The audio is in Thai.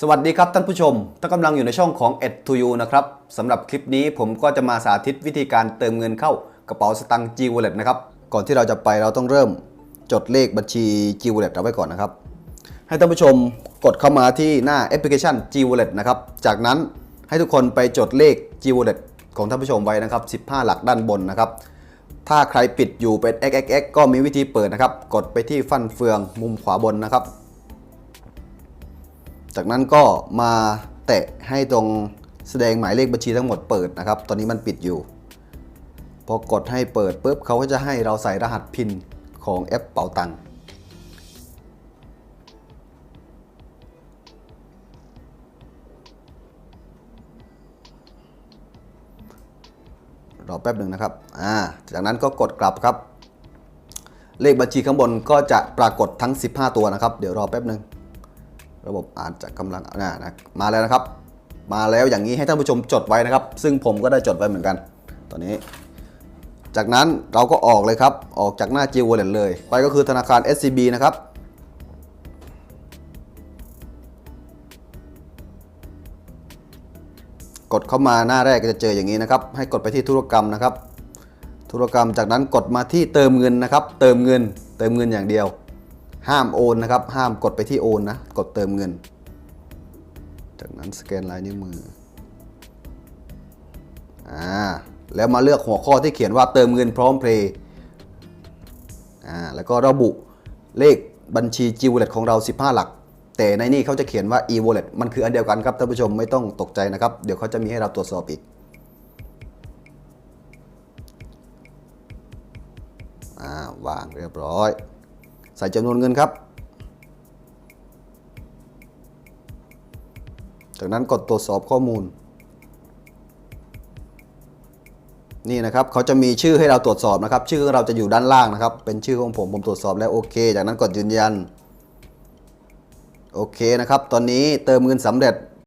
สวัสดีครับท่านผู้ชมท่านกำลังอยู่ในช่องของ Ed to You นะครับสำหรับคลิปนี้ผมก็จะมาสาธิตวิธีการเติมเงินเข้ากระเป๋าสตางค์ G Wallet นะครับ ก่อนที่เราจะไปเราต้องเริ่มจดเลขบัญชี G Wallet เอาไว้ก่อนนะครับ ให้ท่านผู้ชมกดเข้ามาที่หน้าแอปพลิเคชัน G Wallet นะครับ จากนั้นให้ทุกคนไปจดเลข G Wallet ของท่านผู้ชมไว้นะครับ 15 หลักด้านบนนะครับ ถ้าใครปิดอยู่เป็น XXX ก็มีวิธีเปิดนะครับ กดไปที่ฟันเฟืองมุมขวาบนนะครับ จากนั้นก็มาแตะให้ตรงแสดงหมายเลขบัญชีทั้งหมดเปิดนะครับ ตอนนี้มันปิดอยู่ พอกดให้เปิดปุ๊บเขาก็จะให้เราใส่รหัสพินของแอปเป๋าตังค์รอแป๊บหนึ่งนะครับ อ่า จากนั้นก็กดกลับครับ เลขบัญชีข้างบนก็จะปรากฏทั้ง 15 ตัวนะครับ เดี๋ยวรอแป๊บหนึ่ง ระบบอาจจะกำลังน่านะมาแล้วนะครับ มาแล้วอย่างนี้ให้ท่านผู้ชมจดไว้นะครับ ซึ่งผมก็ได้จดไว้เหมือนกัน ตอนนี้ จากนั้นเราก็ออกเลยครับ ออกจากหน้า G Wallet เลย ไปก็คือธนาคาร SCB นะครับกดเข้ามาหน้าแรกก็จะเจออย่างนี้นะครับ ให้กดไปที่ธุรกรรมนะครับ ธุรกรรมจากนั้นกดมาที่เติมเงินนะครับ เติมเงิน เติมเงินอย่างเดียว ห้ามโอนนะครับ ห้ามกดไปที่โอนนะ กดเติมเงิน จากนั้นสแกนลายนิ้วมือ อ่า แล้วมาเลือกหัวข้อที่เขียนว่าเติมเงินพร้อมเพลย์ อ่า แล้วก็ระบุเลขบัญชี G Wallet ของเรา 15 หลัก แต่ในนี้เขาจะเขียนว่า e wallet มันคืออันเดียวกันครับท่านผู้ชมไม่ต้องตกใจนะครับ เดี๋ยวเขาจะมีให้เราตรวจสอบอีก อ่า วางเรียบร้อย ใส่จำนวนเงินครับ จากนั้นกดตรวจสอบข้อมูล นี่นะครับเขาจะมีชื่อให้เราตรวจสอบนะครับ ชื่อของเราจะอยู่ด้านล่างนะครับ เป็นชื่อของผมผมตรวจสอบแล้วโอเค จากนั้นกดยืนยัน โอเคนะครับ ตอนนี้เติมเงินสำเร็จ